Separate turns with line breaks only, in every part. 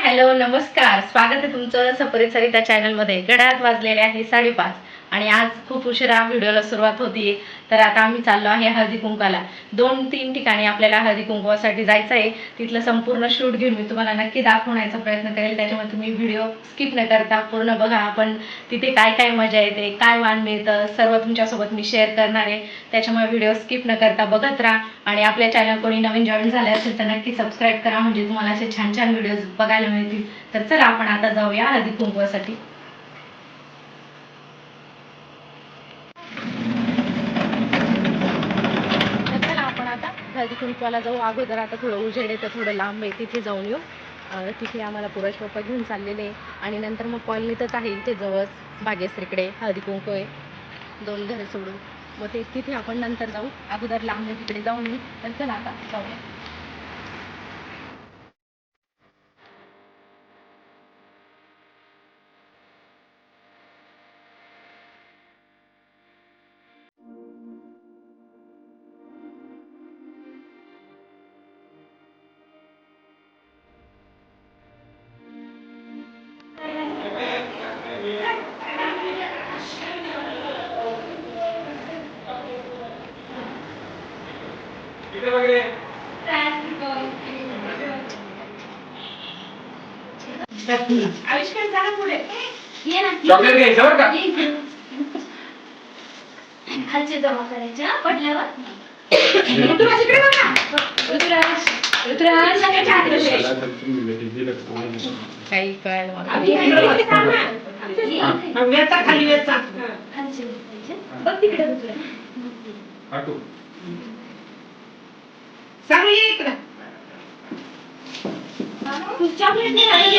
Hello नमस्कार. स्वागत आहे तुमचं सपरित सरिता चॅनलमध्ये गडात वाजलेले आहे साडेपाच. आणि आज खूप उशिरा व्हिडिओला सुरुवात होती. तर आता आम्ही चाललो आहे हळदी कुंकाला दोन तीन ठिकाणी आपल्याला हळदी कुंकवासाठी जायचं आहे तिथलं संपूर्ण शूट घेऊन मी तुम्हाला नक्की दाखवण्याचा प्रयत्न करेल. त्याच्यामुळे तुम्ही व्हिडिओ स्किप न करता पूर्ण बघा. आपण तिथे काय काय मजा येते काय वाण मिळतं सर्व तुमच्यासोबत मी शेअर करणार आहे. त्याच्यामुळे व्हिडिओ स्किप न करता बघत राहा. आणि आपल्या चॅनल कोणी नवीन जॉईन झाले असेल तर नक्की सबस्क्राईब करा. म्हणजे तुम्हाला असे छान छान व्हिडिओज बघायला मिळतील. तर चला आपण आता जाऊया हळदी कुंकवासाठी. आता कुंकवाला जाऊ. अगोदर आता थोडं उजेड येतं तर थोडं लांब आहे तिथे जाऊन येऊ. तिथे आम्हाला पुरश पप्पा घेऊन चाललेले आणि नंतर मग कॉलनीतच आहे इथे जवळच बागेश्रीकडे हळदी कुंकू आहे. दोन घरं सोडून. मग ते तिथे आपण नंतर जाऊ. अगोदर लांब आहे तिकडे जाऊन येऊ. तर चला आता जाऊया.
चॉकलेट घ्यायचं बरं का?
खालचे जमा करायचे हा, पडल्यावर
ऋतुराज इकडे बघ ना ऋतुराज ऋतुराज काही कळलं मला.
वेचा खाली वेचा खालचे करायचे. बघ तिकडे उजव्या.
काटू.
तू चॉकलेट नाही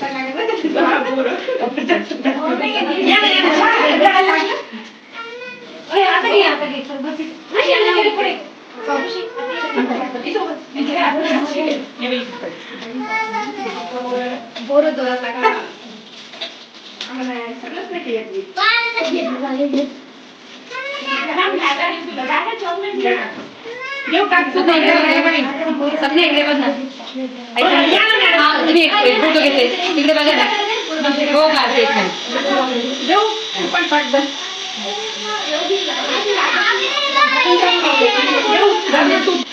सांग, सांग, हेच ना. खाली, खाली. आविष्कार खालचे चॉकलेट उचल ना उचल उचल खाली. ये. ऋषी, ती बघी जमा नाही करत बेटा. ऋषी, तू मागे लाग. शिंदे रे.
हम्म, असं काही बसून बसलं.
नाही घ्या. हो, नाही घे. या ना, या ना. ओय, आता घे, आता घे. चल, बस इथे. नाही, या ना, घे, पुढे. ऋषी, बोरं दोरात लागा. सगळंच नाही केलं.
सगळे इकडे बघा, इकडे बघा. सगळे इकडे बघ ना. ऐका. हा, तुम्ही एक एक फोटो घेते तिकडे बघा ना हो का ते छान. नको सांगू छान वाटतं ना आणि काळजी घे हा, मी परत फोन करेन बाय एक अर्धा पाऊस तासामध्ये या ना मेकअप करा स्वयंपाक वगैरे सगळं गरम म्हणजे रिलॅक्स बसताय
मावशी, ऋतुराजची माळ. ती त्याची गळा ती तोडून टाक. ते खाता येते म्हणे ते.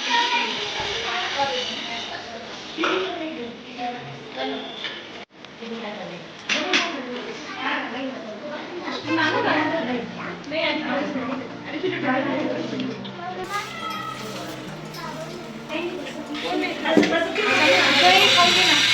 मावशी, खाता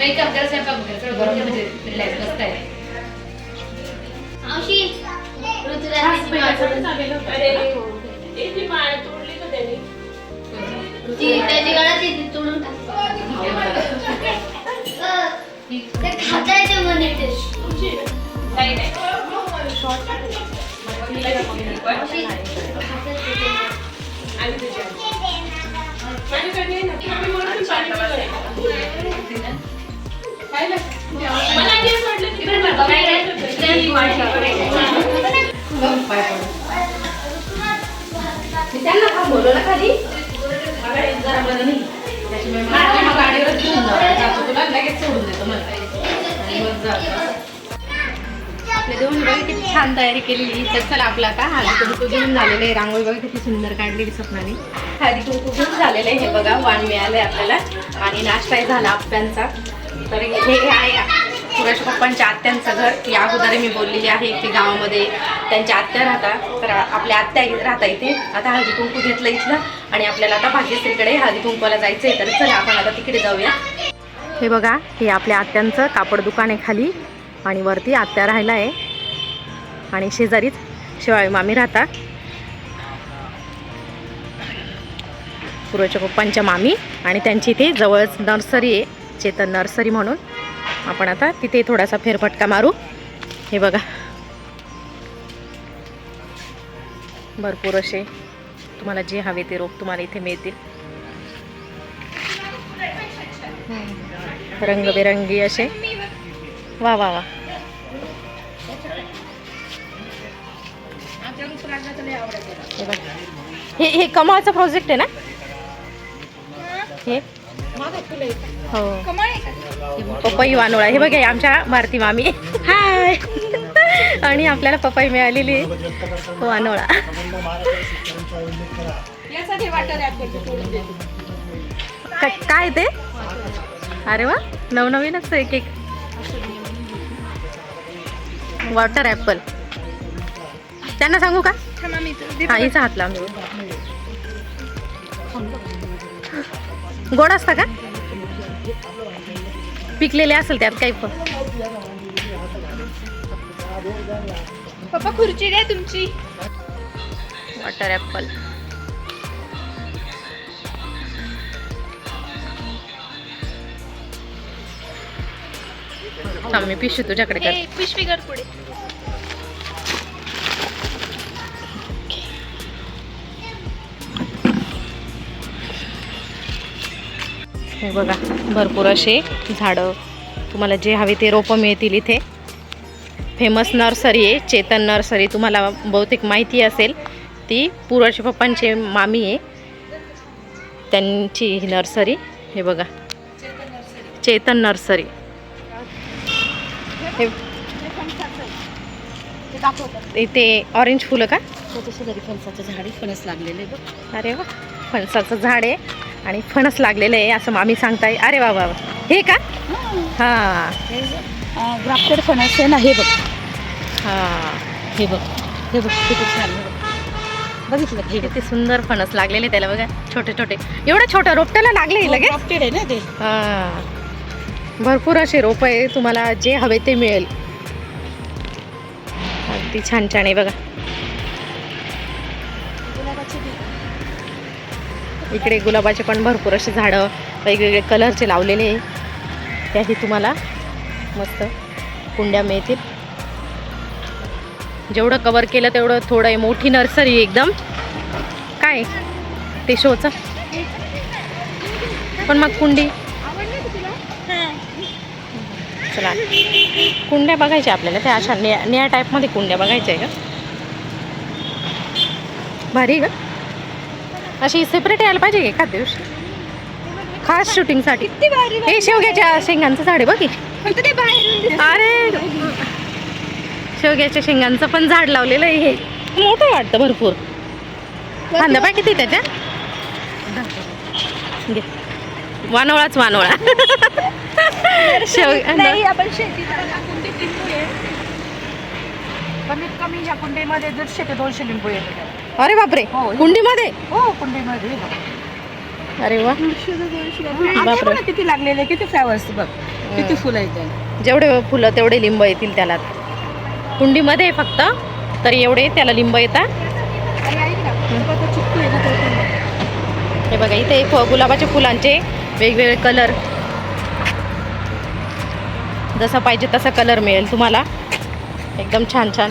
त्यांना का बोलवलं खाली मला एक जरा बरं नाही त्याच्यामुळे मला मग गाडीवरच घेऊन जाऊ जातो तुला लगेच सोडून देतो मला आणि मग जातो आपले दोन बाई किती छान तयारी केलेली तर चला का आता हळदी कुंकू घेऊन झालेलं आहे. रांगोळी बघा किती सुंदर काढलेली स्वप्नाने. हळदी कुंकू घेऊन झालेलं आहे. हे बघा वाण मिळालंय आपल्याला. आणि नाश्ताही झाला आप्यांचा तर हे आहे सुरेश पप्पांच्या आत्यांचं घर. या अगोदर मी बोललेली आहे की गावामध्ये त्यांच्या आत्या राहतात. तर आपल्या आत्या राहता इथे. आता हळदी कुंकू घेतलं इथलं आणि आपल्याला आता भाग्यश्रीकडे हळदी कुंकूला जायचं आहे तर चला आपण आता तिकडे जाऊया. हे बघा हे आपल्या आत्यांचं कापड दुकान आहे खाली. आणि वरती आत्या राहिला आहे. आणि शेजारीच शिवाळी मामी राहतात. पूर्वच्या पप्पांच्या मामी आणि त्यांची इथे जवळच नर्सरी आहे. चेतन नर्सरी म्हणून. आपण आता तिथे थोडासा फेरफटका मारू. हे बघा. भरपूर असे तुम्हाला जे हवे ते रोप तुम्हाला इथे मिळतील. रंगबेरंगी असे. वा वा वा. हे हे कमळाचं प्रोजेक्ट आहे ना? हे? हो. पपई वानोळा. हे बघा आमच्या भारती मामी. हाय. आणि आपल्याला पपई मिळालेली वानोळा. काय ते? अरे वा नवनवीनच एक एक. Water apple. त्यांना सांगू का? हा हिचा हात लांब गोड असता का? पिकलेले असेल त्यात काही पण.
पप्पा खुर्ची द्या तुमची.
वॉटर ॲपल थांब मी पिशवी तुझ्याकडे कर
पिशवी कर पुढे.
हे बघा भरपूर असे झाडं तुम्हाला जे हवे ते रोपं मिळतील इथे. फेमस नर्सरी आहे चेतन नर्सरी तुम्हाला बहुतेक माहिती असेल ती पूर्वच्या पप्पांचे मामी आहे. त्यांची ही नर्सरी हे बघा. चेतन नर्सरी हे इथे ऑरेंज फुलं का?
झाड फणस लागलेले
अरे वा फणसाचं झाड आहे. आणि फणस लागलेलं आहे असं मामी सांगताय. अरे वा वा. हे का? हां.
ग्राफ्टेड फणस आहे ना हे बघ.
हां.
हे बघ. हे बघ किती छान हे बघ. बघितलं? हे
किती सुंदर फणस लागलेले त्याला बघा. छोटे छोटे. एवढं छोटं रोपट्याला लागले लगेच?
ग्राफ्टेड आहे ना ते.
हां. भरपूर असे रोप आहे तुम्हाला जे हवे ते मिळेल. अगदी छान छान आहे बघा. इकडे गुलाबाचे पण भरपूर असे झाडं वेगवेगळे कलरचे लावलेले त्याही तुम्हाला मस्त कुंड्या मिळतील. जेवढं कवर केलं तेवढं थोडं आहे मोठी नर्सरी एकदम. काय ते शोचं पण मग कुंडी. चला. कुंड्या बघायच्या आपल्याला. त्या अशा निया निया टाईपमध्ये कुंड्या बघायच्या आहे का? भारी का? अशी सेपरेट यायला पाहिजे एखाद दिवशी. खास शूटिंगसाठी हे शेवग्याच्या शेंगांचं झाड आहे बघ हे. अरे. शेवग्याच्या शेंगांचं पण झाड लावलेलं आहे हे. मोठं वाटतं भरपूर. कांदा पाय किती त्याच्या घे. वानोळाच वानोळा. शेव
नाही आपण शेतीत टाकून ते पिकवूया.
कमीत कमी या कुंडीमध्ये दीडशे ते दोनशे लिंबू येते
अरे बापरे
हो.
कुंडीमध्ये
हो कुंडीमध्ये हे बघ.
अरे वा
दीडशे ते दोनशे बापरे.
आणि
बापरे.
बघ ना किती लागलेले किती फ्लावर्स बघ किती फुलं त्याला.
जेवढे फुलं तेवढे लिंब येतील त्याला कुंडीमध्ये आहे फक्त तर एवढे त्याला लिंब येतात
आणि ऐक ना, पप्पा तो चिक्कू आहे ना, तो पण बघ.
हे बघा इथे फ- गुलाबाच्या फुलांचे वेगवेगळे कलर जसा पाहिजे तसा कलर मिळेल तुम्हाला एकदम छान छान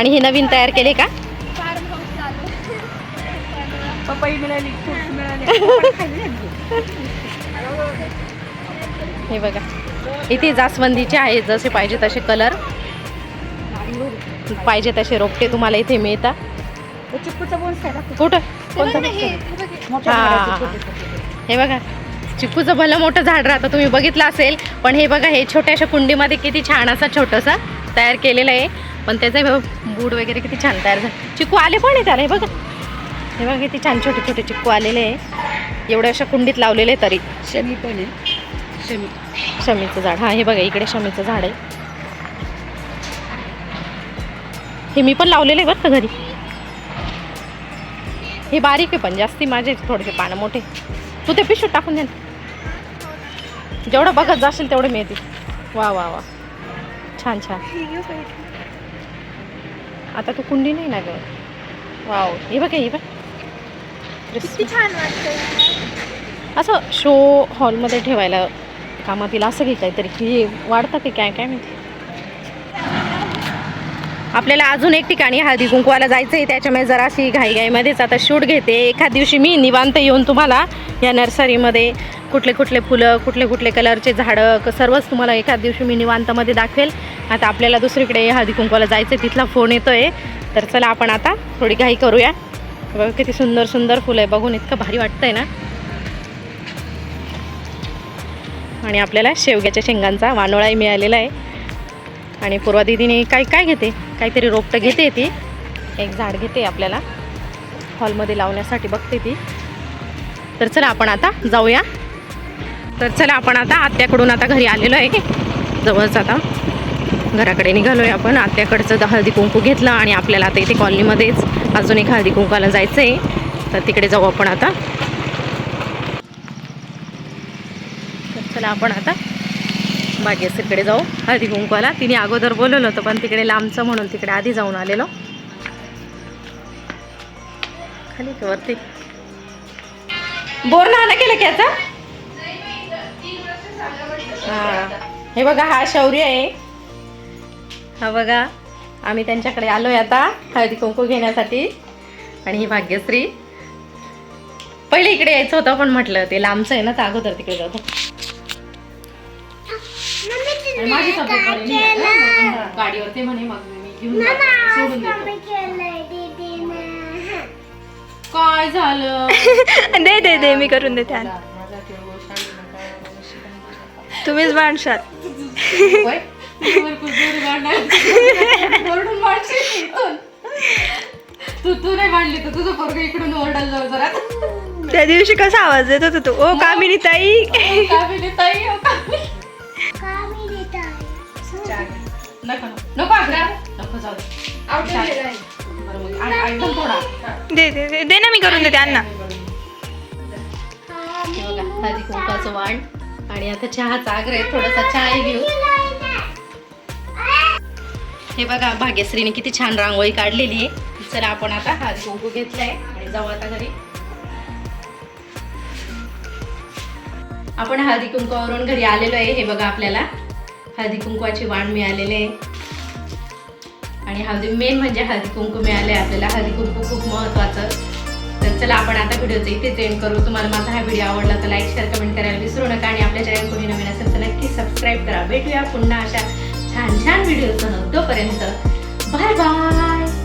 आणि हे नवीन तयार केले का. हे बघा. इथे जास्वंदीचे आहेत जसे पाहिजे तसे कलर पाहिजे तसे रोपटे तुम्हाला इथे मिळतात.
चिक्कूचा आहे
कुठं?
हे, हे बघ. हे
चिकूचं भलं मोठं झाड राहतं तुम्ही बघितलं असेल. पण हे बघा हे छोट्याशा कुंडीमध्ये किती छान असा छोटंसा तयार केलेलं आहे. पण त्याचे बघ बूड वगैरे किती छान तयार झाले. चिकू आले पण आहे त्याला हे बघा. हे बघा किती छान छोटे छोटे चिक्कू आलेले आहे. एवढ्या अशा कुंडीत लावलेले आहे तरी.
शमी पण आहे. शमी.
शमीचं झाड. हा हे बघा इकडे शमीचं झाड आहे. हे मी पण लावलेले आहे बरं का घरी? हे बारीक आहे पण जास्ती माझे थोडेसे पानं मोठे. तू ते पिशवीत टाकून दे जेवढं बघत जाशील तेवढे मिळतील. वा वा वा. छान छान. आता तू कुंडी नाही ना ग. वाव. हे बघ हे बघ.
किती छान वाटतं
असं शो हॉलमध्ये ठेवायला कामात येईल असं की काहीतरी हे वाढतं की काय काय माहिती? आपल्याला अजून एक ठिकाणी हळदी कुंकवाला जायचं आहे त्याच्यामुळे जराशी घाईघाईमध्येच आता शूट घेते. एखाद दिवशी मी निवांत येऊन तुम्हाला या नर्सरीमध्ये कुठले कुठले फुलं कुठले कुठले कलरचे झाडं सर्वच तुम्हाला एखाद दिवशी मी निवांतमध्ये दाखवेल. आता आपल्याला दुसरीकडे हळदी कुंकवाला जायचं आहे तिथला फोन येतो आहे तर चला आपण आता थोडी घाई करूया. बघा किती सुंदर सुंदर फुलं आहे बघून इतकं भारी वाटतंय ना? आणि आपल्याला शेवग्याच्या शेंगांचा वानोळाही मिळालेला आहे. आणि पूर्वा दिदीने काय काय घेते? काहीतरी रोपटं घेते ती. एक झाड घेते आपल्याला. हॉलमध्ये लावण्यासाठी बघते ती. तर चला आपण आता जाऊया. तर चला आपण आता आत्याकडून आता घरी आलेलो आहे. जवळच आता घराकडे निघालो आहे आपण. आत्याकडचं हळदी कुंकू घेतलं आणि आपल्याला आता इथे कॉलनीमध्येच अजून एक हळदी कुंकाला जायचं आहे तर तिकडे जाऊ आपण आता. तर चला आपण आता भाग्यश्रीकडे जाऊ. हळदी कुंकवाला. तिने अगोदर बोलवलं होतं पण तिकडे लांबचं म्हणून तिकडे आधी जाऊन आलेलो. खाली वरती? बोर ना केलं की आता? हा. हे बघा हा शौर्य आहे. हा बघा आम्ही त्यांच्याकडे आलोय आता हळदी कुंकू घेण्यासाठी. आणि ही भाग्यश्री. पहिले इकडे यायचं होतं पण म्हटलं ते लांबचं आहे ना तर अगोदर तिकडे जाऊ. आणि माझी तब्येत बरी नाही. आहे ना, मग गाडीवर ते म्हणे मग मी घेऊन जाते, सोडून देतो. काय झालं?
दे दे दे मी करून देते आणि.
माझा केवळ.
तुम्हीच
होय? ओरडून मारशील इथून. तू तू नाही मांडली तर तुझं पोरग इकडून ओरडायला जाऊ जरा.
त्या दिवशी कसा आवाज येत होता तू? ओ कामिनी ताई
कामिनी ताई, ओ कामिनी. नको. नको आग्रा नको जाऊ दे. बरं मग, आ- एकदम थोडा
दे दे दे. दे ना मी करून देते अण्णा
हे बघा हळदी कुंकाचं वाण. आणि आता चहाचा आग्रह आहे थोडासा चहाही घेऊ. हे बघा भाग्यश्रीने किती छान रांगोळी काढलेली आहे. चला आपण आता हळदी कुंकू घेतलाय आणि जाऊ आता घरी. आपण हळदी कुंकवावरून घरी आलेलो आहे हे बघा आपल्याला. हळदी कुंकवाची वाण मिळालेले आहे. आणि हळदी मेन म्हणजे हळदी कुंकू मिळाले आपल्याला. हळदी कुंकू खूप महत्वाचं. तर चला आपण आता व्हिडिओचं इथे एंड करू. तुम्हाला माझा हा व्हिडिओ आवडला तर लाईक शेअर कमेंट करायला विसरू नका. आणि आपल्या चॅनल कोणी नवीन असेल तर नक्की सबस्क्राईब करा. भेटूया पुन्हा अशा छान छान व्हिडिओसह तोपर्यंत. Bye bye